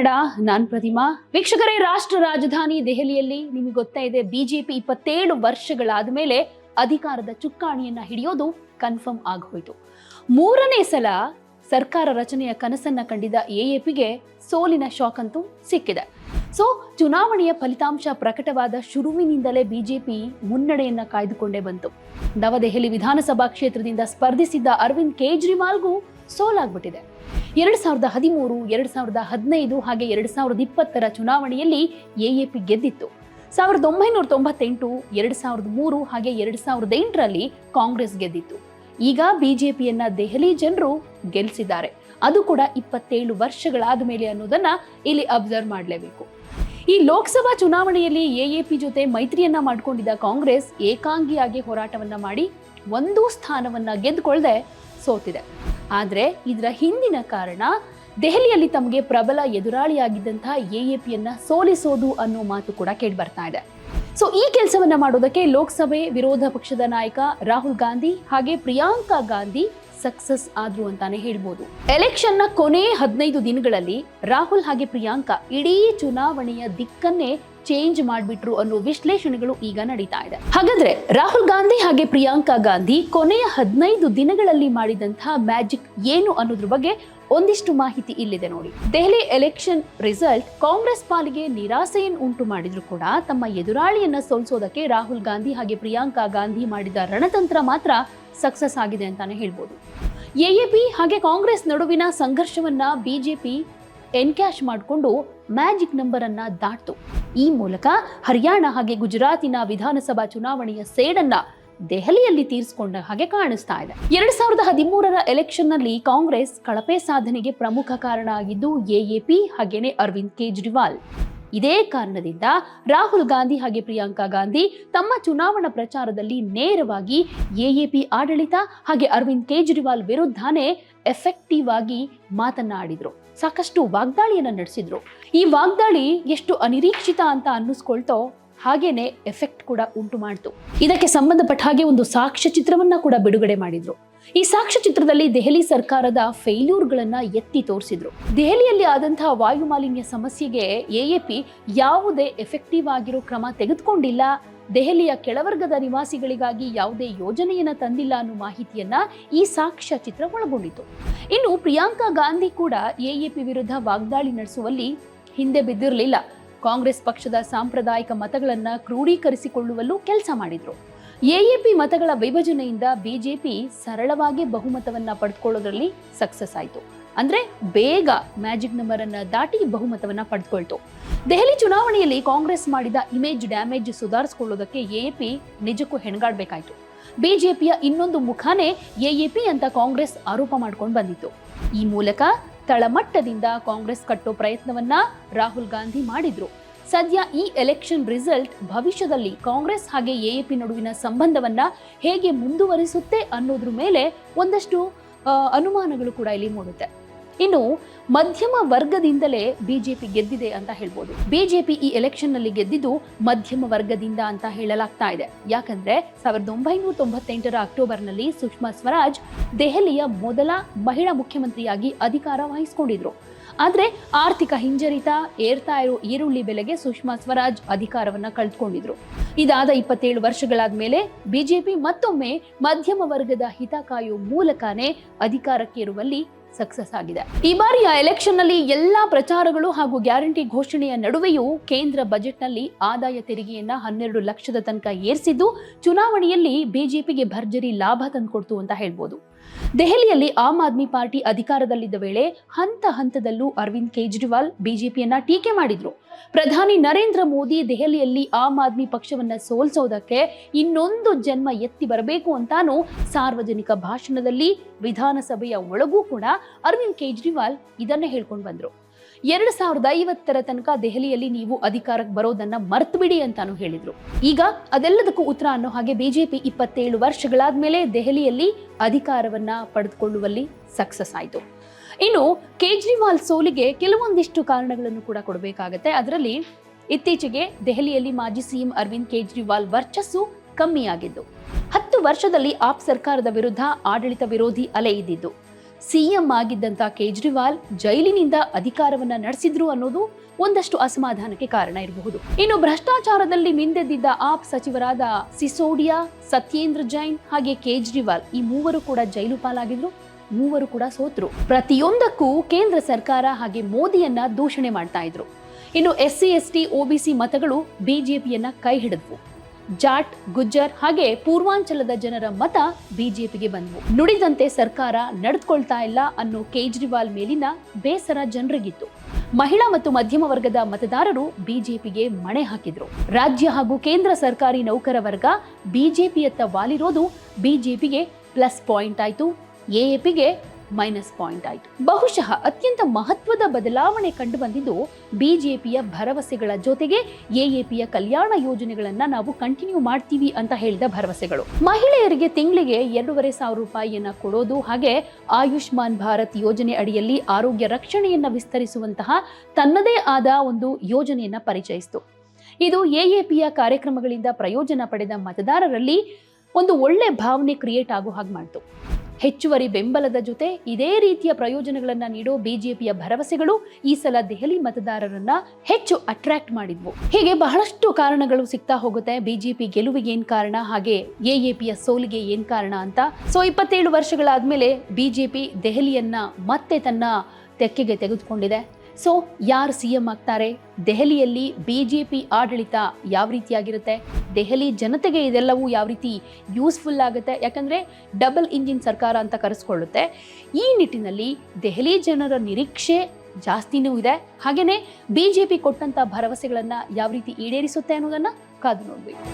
ಕನ್ನಡ, ನಾನ್ ಪ್ರತಿಮಾ. ವೀಕ್ಷಕರೇ, ರಾಷ್ಟ್ರ ರಾಜಧಾನಿ ದೆಹಲಿಯಲ್ಲಿ ನಿಮಗೆ ಗೊತ್ತಾ ಇದೆ ಬಿಜೆಪಿ ಇಪ್ಪತ್ತೇಳು ವರ್ಷಗಳಾದ ಮೇಲೆ ಅಧಿಕಾರದ ಚುಕ್ಕಾಣಿಯನ್ನ ಹಿಡಿಯೋದು ಕನ್ಫರ್ಮ್ ಆಗೋಯ್ತು. ಮೂರನೇ ಸಲ ಸರ್ಕಾರ ರಚನೆಯ ಕನಸನ್ನ ಕಂಡಿದ್ದ ಎಎಪಿಗೆ ಸೋಲಿನ ಶಾಕ್ ಅಂತೂ ಸಿಕ್ಕಿದೆ. ಸೊ ಚುನಾವಣೆಯ ಫಲಿತಾಂಶ ಪ್ರಕಟವಾದ ಶುರುವಿನಿಂದಲೇ ಬಿಜೆಪಿ ಮುನ್ನಡೆಯನ್ನ ಕಾಯ್ದುಕೊಂಡೇ ಬಂತು. ನವದೆಹಲಿ ವಿಧಾನಸಭಾ ಕ್ಷೇತ್ರದಿಂದ ಸ್ಪರ್ಧಿಸಿದ್ದ ಅರವಿಂದ್ ಕೇಜ್ರಿವಾಲ್ಗೂ ಸೋಲಾಗ್ಬಿಟ್ಟಿದೆ. ಎರಡ್ ಸಾವಿರದ ಹದಿಮೂರು, ಎರಡು ಸಾವಿರದ ಹದಿನೈದು ಹಾಗೆ ಎರಡು ಸಾವಿರದ ಇಪ್ಪತ್ತರ ಚುನಾವಣೆಯಲ್ಲಿ ಎಎಪಿ ಗೆದ್ದಿತ್ತು. ಸಾವಿರದ ಒಂಬೈನೂರ ತೊಂಬತ್ತೆಂಟು, ಎರಡು ಸಾವಿರದ ಮೂರು ಹಾಗೆ ಎರಡು ಸಾವಿರದ ಎಂಟರಲ್ಲಿ ಕಾಂಗ್ರೆಸ್ ಗೆದ್ದಿತ್ತು. ಈಗ ಬಿಜೆಪಿಯನ್ನ ದೆಹಲಿ ಜನರು ಗೆಲ್ಲಿಸಿದ್ದಾರೆ ಅದು ಕೂಡ ಇಪ್ಪತ್ತೇಳು ವರ್ಷಗಳಾದ ಮೇಲೆ ಅನ್ನೋದನ್ನ ಇಲ್ಲಿ ಅಬ್ಸರ್ವ್ ಮಾಡಲೇಬೇಕು. ಈ ಲೋಕಸಭಾ ಚುನಾವಣೆಯಲ್ಲಿ ಎಎಪಿ ಜೊತೆ ಮೈತ್ರಿಯನ್ನ ಮಾಡಿಕೊಂಡಿದ್ದ ಕಾಂಗ್ರೆಸ್ ಏಕಾಂಗಿಯಾಗಿ ಹೋರಾಟವನ್ನ ಮಾಡಿ ಒಂದು ಸ್ಥಾನವನ್ನ ಗೆದ್ದುಕೊಳ್ಳದೆ ಸೋತಿದೆ. ಆದ್ರೆ ಇದರ ಹಿಂದಿನ ಕಾರಣ ದೆಹಲಿಯಲ್ಲಿ ತಮಗೆ ಪ್ರಬಲ ಎದುರಾಳಿಯಾಗಿದ್ದಂತಹ ಪಿಯನ್ನು ಸೋಲಿಸೋದು ಅನ್ನೋ ಮಾತು ಕೂಡ ಕೇಳಿ ಬರ್ತಾ ಇದೆ. ಸೊ ಈ ಕೆಲಸವನ್ನ ಮಾಡೋದಕ್ಕೆ ಲೋಕಸಭೆ ವಿರೋಧ ಪಕ್ಷದ ನಾಯಕ ರಾಹುಲ್ ಗಾಂಧಿ ಹಾಗೆ ಪ್ರಿಯಾಂಕಾ ಗಾಂಧಿ ಸಕ್ಸಸ್ ಆದ್ರು ಅಂತಾನೆ ಹೇಳ್ಬೋದು. ನ ಕೊನೆ ಹದಿನೈದು ದಿನಗಳಲ್ಲಿ ರಾಹುಲ್ ಹಾಗೆ ಪ್ರಿಯಾಂಕಾ ಇಡೀ ಚುನಾವಣೆಯ ದಿಕ್ಕನ್ನೇ ಚೇಂಜ್ ಮಾಡಿಬಿಟ್ರು ಅನ್ನೋ ವಿಶ್ಲೇಷಣೆಗಳು ಈಗ ನಡೀತಾ ಇದೆ. ಹಾಗಾದ್ರೆ ರಾಹುಲ್ ಗಾಂಧಿ ಹಾಗೆ ಪ್ರಿಯಾಂಕಾ ಗಾಂಧಿ ಕೊನೆಯ ಹದಿನೈದು ದಿನಗಳಲ್ಲಿ ಮಾಡಿದಂತಹ ಮ್ಯಾಜಿಕ್ ಏನು ಅನ್ನೋದ್ರ ಬಗ್ಗೆ ಒಂದಿಷ್ಟು ಮಾಹಿತಿ ಇಲ್ಲಿದೆ ನೋಡಿ. ದೆಹಲಿ ಎಲೆಕ್ಷನ್ ರಿಸಲ್ಟ್ ಕಾಂಗ್ರೆಸ್ ಪಾಲಿಗೆ ನಿರಾಸೆಯನ್ನು ಉಂಟು ಮಾಡಿದ್ರು ಕೂಡ ತಮ್ಮ ಎದುರಾಳಿಯನ್ನ ಸೋಲಿಸೋದಕ್ಕೆ ರಾಹುಲ್ ಗಾಂಧಿ ಹಾಗೆ ಪ್ರಿಯಾಂಕಾ ಗಾಂಧಿ ಮಾಡಿದ ರಣತಂತ್ರ ಮಾತ್ರ ಸಕ್ಸಸ್ ಆಗಿದೆ ಅಂತಾನೆ ಹೇಳ್ಬೋದು. ಎಎಪಿ ಹಾಗೆ ಕಾಂಗ್ರೆಸ್ ನಡುವಿನ ಸಂಘರ್ಷವನ್ನ ಬಿಜೆಪಿ ಎನ್ಕ್ಯಾಶ್ ಮಾಡಿಕೊಂಡು ಮ್ಯಾಜಿಕ್ ನಂಬರ್ ಅನ್ನ ದಾಟ್ತು ಈ ಮೂಲಕ ಹರಿಯಾಣ ಹಾಗೆ ಗುಜರಾತಿನ ವಿಧಾನಸಭಾ ಚುನಾವಣೆಯ ಸೇಡನ್ನ ದೆಹಲಿಯಲ್ಲಿ ತೀರಿಸಿಕೊಂಡ ಹಾಗೆ ಕಾಣಿಸ್ತಾ ಇದೆ. ಎರಡ್ ಸಾವಿರದ ಹದಿಮೂರರ ಎಲೆಕ್ಷನ್ನಲ್ಲಿ ಕಾಂಗ್ರೆಸ್ ಕಳಪೆ ಸಾಧನೆಗೆ ಪ್ರಮುಖ ಕಾರಣ ಆಗಿದ್ದು ಎಎಪಿ ಹಾಗೇನೆ ಅರವಿಂದ್ ಕೇಜ್ರಿವಾಲ್. ಇದೇ ಕಾರಣದಿಂದ ರಾಹುಲ್ ಗಾಂಧಿ ಹಾಗೆ ಪ್ರಿಯಾಂಕಾ ಗಾಂಧಿ ತಮ್ಮ ಚುನಾವಣಾ ಪ್ರಚಾರದಲ್ಲಿ ನೇರವಾಗಿ ಎಎಪಿ ಆಡಳಿತ ಹಾಗೆ ಅರವಿಂದ್ ಕೇಜ್ರಿವಾಲ್ ವಿರುದ್ಧನೇ ಎಫೆಕ್ಟಿವ್ ಆಗಿ ಮಾತನಾಡಿದ್ರು. ಸಾಕಷ್ಟು ವಾಗ್ದಾಳಿಯನ್ನ ನಡೆಸಿದ್ರು. ಈ ವಾಗ್ದಾಳಿ ಎಷ್ಟು ಅನಿರೀಕ್ಷಿತ ಅಂತ ಅನ್ನಿಸ್ಕೊಳ್ತೋ ಹಾಗೇನೆ ಎಫೆಕ್ಟ್ ಕೂಡ ಉಂಟು ಮಾಡಿತು. ಇದಕ್ಕೆ ಸಂಬಂಧಪಟ್ಟ ಹಾಗೆ ಒಂದು ಸಾಕ್ಷ್ಯ ಚಿತ್ರವನ್ನ ಕೂಡ ಬಿಡುಗಡೆ ಮಾಡಿದ್ರು. ಈ ಸಾಕ್ಷ್ಯ ಚಿತ್ರದಲ್ಲಿ ದೆಹಲಿ ಸರ್ಕಾರದ ಫೇಲ್ಯೂರ್ಗಳನ್ನ ಎತ್ತಿ ತೋರಿಸಿದ್ರು. ದೆಹಲಿಯಲ್ಲಿ ಆದಂತಹ ವಾಯು ಮಾಲಿನ್ಯ ಸಮಸ್ಯೆಗೆ ಎಎಪಿ ಯಾವುದೇ ಎಫೆಕ್ಟಿವ್ ಆಗಿರೋ ಕ್ರಮ ತೆಗೆದುಕೊಂಡಿಲ್ಲ. ದೆಹಲಿಯ ಕೆಳವರ್ಗದ ನಿವಾಸಿಗಳಿಗಾಗಿ ಯಾವುದೇ ಯೋಜನೆಯನ್ನ ತಂದಿಲ್ಲ ಅನ್ನೋ ಮಾಹಿತಿಯನ್ನ ಈ ಸಾಕ್ಷ್ಯ ಚಿತ್ರ ಒಳಗೊಂಡಿತು ಇನ್ನು ಪ್ರಿಯಾಂಕಾ ಗಾಂಧಿ ಕೂಡ ಎಎಪಿ ವಿರುದ್ಧ ವಾಗ್ದಾಳಿ ನಡೆಸುವಲ್ಲಿ ಹಿಂದೆ ಬಿದ್ದಿರಲಿಲ್ಲ. ಕಾಂಗ್ರೆಸ್ ಪಕ್ಷದ ಸಾಂಪ್ರದಾಯಿಕ ಮತಗಳನ್ನು ಕ್ರೋಢೀಕರಿಸಿಕೊಳ್ಳುವಲ್ಲೂ ಕೆಲಸ ಮಾಡಿದ್ರು. ಎಎಪಿ ಮತಗಳ ವಿಭಜನೆಯಿಂದ ಬಿಜೆಪಿ ಸರಳವಾಗಿ ಬಹುಮತವನ್ನು ಪಡೆದುಕೊಳ್ಳೋದ್ರಲ್ಲಿ ಸಕ್ಸಸ್ ಆಯಿತು. ಅಂದ್ರೆ ಬೇಗ ಮ್ಯಾಜಿಕ್ ನಂಬರ್ ಅನ್ನ ದಾಟಿ ಬಹುಮತವನ್ನ ಪಡೆದುಕೊಳ್ತು ದೆಹಲಿ ಚುನಾವಣೆಯಲ್ಲಿ ಕಾಂಗ್ರೆಸ್ ಮಾಡಿದ ಇಮೇಜ್ ಡ್ಯಾಮೇಜ್ ಸುಧಾರಿಸಿಕೊಳ್ಳೋದಕ್ಕೆ ಎಎಪಿ ನಿಜಕ್ಕೂ ಹೆಣಗಾಡ್ಬೇಕಾಯ್ತು. ಬಿಜೆಪಿಯ ಇನ್ನೊಂದು ಮುಖಾನೇ ಎಎಪಿ ಅಂತ ಕಾಂಗ್ರೆಸ್ ಆರೋಪ ಮಾಡ್ಕೊಂಡು ಬಂದಿತ್ತು. ಈ ಮೂಲಕ ತಳಮಟ್ಟದಿಂದ ಕಾಂಗ್ರೆಸ್ ಕಟ್ಟೋ ಪ್ರಯತ್ನವನ್ನ ರಾಹುಲ್ ಗಾಂಧಿ ಮಾಡಿದ್ರು. ಸದ್ಯ ಈ ಎಲೆಕ್ಷನ್ ರಿಸಲ್ಟ್ ಭವಿಷ್ಯದಲ್ಲಿ ಕಾಂಗ್ರೆಸ್ ಹಾಗೆ ಎಎಪಿ ನಡುವಿನ ಸಂಬಂಧವನ್ನ ಹೇಗೆ ಮುಂದುವರಿಸುತ್ತೆ ಅನ್ನೋದ್ರ ಮೇಲೆ ಒಂದಷ್ಟು ಅನುಮಾನಗಳು ಕೂಡ ಇಲ್ಲಿ ಮೂಡುತ್ತೆ. ಇನ್ನು ಮಧ್ಯಮ ವರ್ಗದಿಂದಲೇ ಬಿಜೆಪಿ ಗೆದ್ದಿದೆ ಅಂತ ಹೇಳ್ಬೋದು. ಬಿಜೆಪಿ ಈ ಎಲೆಕ್ಷನ್ನಲ್ಲಿ ಗೆದ್ದಿದ್ದು ಮಧ್ಯಮ ವರ್ಗದಿಂದ ಅಂತ ಹೇಳಲಾಗ್ತಾ ಇದೆ. ಯಾಕಂದ್ರೆ ಸಾವಿರದ ಒಂಬೈನೂರ ತೊಂಬತ್ತೆಂಟರ ಅಕ್ಟೋಬರ್ನಲ್ಲಿ ಸುಷ್ಮಾ ಸ್ವರಾಜ್ ದೆಹಲಿಯ ಮೊದಲ ಮಹಿಳಾ ಮುಖ್ಯಮಂತ್ರಿಯಾಗಿ ಅಧಿಕಾರ ವಹಿಸಿಕೊಂಡಿದ್ರು. ಆದ್ರೆ ಆರ್ಥಿಕ ಹಿಂಜರಿತ, ಏರ್ತಾ ಇರೋ ಈರುಳ್ಳಿ ಬೆಲೆಗೆ ಸುಷ್ಮಾ ಸ್ವರಾಜ್ ಅಧಿಕಾರವನ್ನ ಕಳೆದುಕೊಂಡಿದ್ರು ಇದಾದ ಇಪ್ಪತ್ತೇಳು ವರ್ಷಗಳಾದ ಮೇಲೆ ಬಿಜೆಪಿ ಮತ್ತೊಮ್ಮೆ ಮಧ್ಯಮ ವರ್ಗದ ಹಿತ ಕಾಯೋ ಮೂಲಕನೇ ಅಧಿಕಾರಕ್ಕೇರುವಲ್ಲಿ ಸಕ್ಸಸ್ ಆಗಿದೆ. ಈ ಬಾರಿಯ ಎಲೆಕ್ಷನ್ನಲ್ಲಿ ಎಲ್ಲಾ ಪ್ರಚಾರಗಳು ಹಾಗೂ ಗ್ಯಾರಂಟಿ ಘೋಷಣೆಯ ನಡುವೆಯೂ ಕೇಂದ್ರ ಬಜೆಟ್ನಲ್ಲಿ ಆದಾಯ ತೆರಿಗೆಯನ್ನ ಹನ್ನೆರಡು ಲಕ್ಷದ ತನಕ ಏರಿಸಿದ್ದು, ಚುನಾವಣೆಯಲ್ಲಿ ಬಿಜೆಪಿಗೆ ಭರ್ಜರಿ ಲಾಭ ತಂದುಕೊಡ್ತು ಅಂತ ಹೇಳ್ಬೋದು. ದೆಹಲಿಯಲ್ಲಿ ಆಮ್ ಆದ್ಮಿ ಪಾರ್ಟಿ ಅಧಿಕಾರದಲ್ಲಿದ್ದ ವೇಳೆ ಹಂತ ಹಂತದಲ್ಲೂ ಅರವಿಂದ್ ಕೇಜ್ರಿವಾಲ್ ಬಿಜೆಪಿಯನ್ನ ಟೀಕೆ ಮಾಡಿದ್ರು. ಪ್ರಧಾನಿ ನರೇಂದ್ರ ಮೋದಿ ದೆಹಲಿಯಲ್ಲಿ ಆಮ್ ಆದ್ಮಿ ಪಕ್ಷವನ್ನ ಸೋಲ್ಸೋದಕ್ಕೆ ಇನ್ನೊಂದು ಜನ್ಮ ಎತ್ತಿ ಬರಬೇಕು ಅಂತಾನು ಸಾರ್ವಜನಿಕ ಭಾಷಣದಲ್ಲಿ ವಿಧಾನಸಭೆಯ ಒಳಗೂ ಕೂಡ ಅರವಿಂದ್ ಕೇಜ್ರಿವಾಲ್ ಇದನ್ನ ಹೇಳ್ಕೊಂಡು ಬಂದ್ರು. ಎರಡು ಸಾವಿರದ ಐವತ್ತರ ತನಕ ದೆಹಲಿಯಲ್ಲಿ ನೀವು ಅಧಿಕಾರಕ್ಕೆ ಬರೋದನ್ನ ಮರ್ತು ಬಿಡಿ ಅಂತಾನು ಹೇಳಿದ್ರು. ಈಗ ಅದೆಲ್ಲದಕ್ಕೂ ಉತ್ತರ ಅನ್ನೋ ಹಾಗೆ ಬಿಜೆಪಿ ಇಪ್ಪತ್ತೇಳು ವರ್ಷಗಳಾದ್ಮೇಲೆ ದೆಹಲಿಯಲ್ಲಿ ಅಧಿಕಾರವನ್ನ ಪಡೆದುಕೊಳ್ಳುವಲ್ಲಿ ಸಕ್ಸಸ್ ಆಯಿತು. ಇನ್ನು ಕೇಜ್ರಿವಾಲ್ ಸೋಲಿಗೆ ಕೆಲವೊಂದಿಷ್ಟು ಕಾರಣಗಳನ್ನು ಕೂಡ ಕೊಡಬೇಕಾಗತ್ತೆ. ಅದರಲ್ಲಿ ಇತ್ತೀಚೆಗೆ ದೆಹಲಿಯಲ್ಲಿ ಮಾಜಿ ಸಿಎಂ ಅರವಿಂದ್ ಕೇಜ್ರಿವಾಲ್ ವರ್ಚಸ್ಸು ಕಮ್ಮಿಯಾಗಿದ್ದು. ಹತ್ತು ವರ್ಷದಲ್ಲಿ ಆಪ್ ಸರ್ಕಾರದ ವಿರುದ್ಧ ಆಡಳಿತ ವಿರೋಧಿ ಅಲೆ ಇದ್ದಿದ್ದು. ಸಿಎಂ ಆಗಿದ್ದಂತ ಕೇಜ್ರಿವಾಲ್ ಜೈಲಿನಿಂದ ಅಧಿಕಾರವನ್ನ ನಡೆಸಿದ್ರು ಅನ್ನೋದು ಒಂದಷ್ಟು ಅಸಮಾಧಾನಕ್ಕೆ ಕಾರಣ ಇರಬಹುದು. ಇನ್ನು ಭ್ರಷ್ಟಾಚಾರದಲ್ಲಿ ಮಿಂದೆದ್ದಿದ್ದ ಆಪ್ ಸಚಿವರಾದ ಸಿಸೋಡಿಯಾ, ಸತ್ಯೇಂದ್ರ ಜೈನ್ ಹಾಗೆ ಕೇಜ್ರಿವಾಲ್ ಈ ಮೂವರು ಕೂಡ ಜೈಲು ಪಾಲಾಗಿದ್ರು, ಮೂವರು ಕೂಡ ಸೋತ್ರು. ಪ್ರತಿಯೊಂದಕ್ಕೂ ಕೇಂದ್ರ ಸರ್ಕಾರ ಹಾಗೆ ಮೋದಿಯನ್ನ ದೂಷಣೆ ಮಾಡ್ತಾ ಇದ್ರು. ಇನ್ನು S C S T OBC ಮತಗಳು ಬಿಜೆಪಿಯನ್ನ ಕೈ ಹಿಡಿದ್ವು. ಜಾಟ್, ಗುಜ್ಜರ್ ಹಾಗೆ ಪೂರ್ವಾಂಚಲದ ಜನರ ಮತ ಬಿಜೆಪಿಗೆ ಬಂದವು. ನುಡಿದಂತೆ ಸರ್ಕಾರ ನಡೆದುಕೊಳ್ತಾ ಇಲ್ಲ ಅನ್ನೋ ಕೇಜ್ರಿವಾಲ್ ಮೇಲಿನ ಬೇಸರ ಜನರಿಗಿತ್ತು. ಮಹಿಳಾ ಮತ್ತು ಮಧ್ಯಮ ವರ್ಗದ ಮತದಾರರು ಬಿಜೆಪಿಗೆ ಮಣೆ ಹಾಕಿದ್ರು. ರಾಜ್ಯ ಹಾಗೂ ಕೇಂದ್ರ ಸರ್ಕಾರಿ ನೌಕರ ವರ್ಗ ಬಿಜೆಪಿಯತ್ತ ವಾಲಿರೋದು ಬಿಜೆಪಿಗೆ ಪ್ಲಸ್ ಪಾಯಿಂಟ್ ಆಯ್ತು. ಎಎಪಿಗೆ ಮೈನಸ್ ಪಾಯಿಂಟ್ ಆಯ್ತು. ಬಹುಶಃ ಅತ್ಯಂತ ಮಹತ್ವದ ಬದಲಾವಣೆ ಕಂಡು ಬಂದಿದ್ದು ಬಿಜೆಪಿಯ ಭರವಸೆಗಳ ಜೊತೆಗೆ ಎಎಪಿಯ ಕಲ್ಯಾಣ ಯೋಜನೆಗಳನ್ನ ನಾವು ಕಂಟಿನ್ಯೂ ಮಾಡ್ತೀವಿ ಅಂತ ಹೇಳಿದ ಭರವಸೆಗಳು. ಮಹಿಳೆಯರಿಗೆ ತಿಂಗಳಿಗೆ ಎರಡೂವರೆ ಸಾವಿರ ರೂಪಾಯಿಯನ್ನ ಕೊಡೋದು ಹಾಗೆ ಆಯುಷ್ಮಾನ್ ಭಾರತ್ ಯೋಜನೆ ಅಡಿಯಲ್ಲಿ ಆರೋಗ್ಯ ರಕ್ಷಣೆಯನ್ನ ವಿಸ್ತರಿಸುವಂತಹ ತನ್ನದೇ ಆದ ಒಂದು ಯೋಜನೆಯನ್ನ ಪರಿಚಯಿಸಿತು. ಇದು ಎಎಪಿಯ ಕಾರ್ಯಕ್ರಮಗಳಿಂದ ಪ್ರಯೋಜನ ಪಡೆದ ಮತದಾರರಲ್ಲಿ ಒಂದು ಒಳ್ಳೆ ಭಾವನೆ ಕ್ರಿಯೇಟ್ ಆಗೋ ಹಾಗೆ ಮಾಡ್ತು. ಹೆಚ್ಚುವರಿ ಬೆಂಬಲದ ಜೊತೆ ಇದೇ ರೀತಿಯ ಪ್ರಯೋಜನಗಳನ್ನು ನೀಡೋ ಬಿಜೆಪಿಯ ಭರವಸೆಗಳು ಈ ಸಲ ದೆಹಲಿ ಮತದಾರರನ್ನ ಹೆಚ್ಚು ಅಟ್ರಾಕ್ಟ್ ಮಾಡಿದ್ವು. ಹೀಗೆ ಬಹಳಷ್ಟು ಕಾರಣಗಳು ಸಿಗ್ತಾ ಹೋಗುತ್ತೆ. ಬಿಜೆಪಿ ಗೆಲುವಿಗೆ ಏನ್ ಕಾರಣ? ಹಾಗೆ ಎಎಪಿಯ ಸೋಲಿಗೆ ಏನ್ ಕಾರಣ ಅಂತ. ಸೊ ಇಪ್ಪತ್ತೇಳು ವರ್ಷಗಳಾದ್ಮೇಲೆ ಬಿಜೆಪಿ ದೆಹಲಿಯನ್ನ ಮತ್ತೆ ತನ್ನ ತೆಕ್ಕೆಗೆ ತೆಗೆದುಕೊಂಡಿದೆ. ಸೊ ಯಾರು ಸಿ ಎಂ ಆಗ್ತಾರೆ? ದೆಹಲಿಯಲ್ಲಿ ಬಿಜೆಪಿ ಆಡಳಿತ ಯಾವ ರೀತಿಯಾಗಿರುತ್ತೆ? ದೆಹಲಿ ಜನತೆಗೆ ಇದೆಲ್ಲವೂ ಯಾವ ರೀತಿ ಯೂಸ್ಫುಲ್ ಆಗುತ್ತೆ? ಯಾಕಂದರೆ ಡಬಲ್ ಇಂಜಿನ್ ಸರ್ಕಾರ ಅಂತ ಕರೆಸ್ಕೊಳ್ಳುತ್ತೆ. ಈ ನಿಟ್ಟಿನಲ್ಲಿ ದೆಹಲಿ ಜನರ ನಿರೀಕ್ಷೆ ಜಾಸ್ತಿನೂ ಇದೆ. ಹಾಗೆಯೇ ಬಿ ಜೆ ಪಿ ಕೊಟ್ಟಂಥ ಭರವಸೆಗಳನ್ನು ಯಾವ ರೀತಿ ಈಡೇರಿಸುತ್ತೆ ಅನ್ನೋದನ್ನು ಕಾದು ನೋಡಬೇಕು.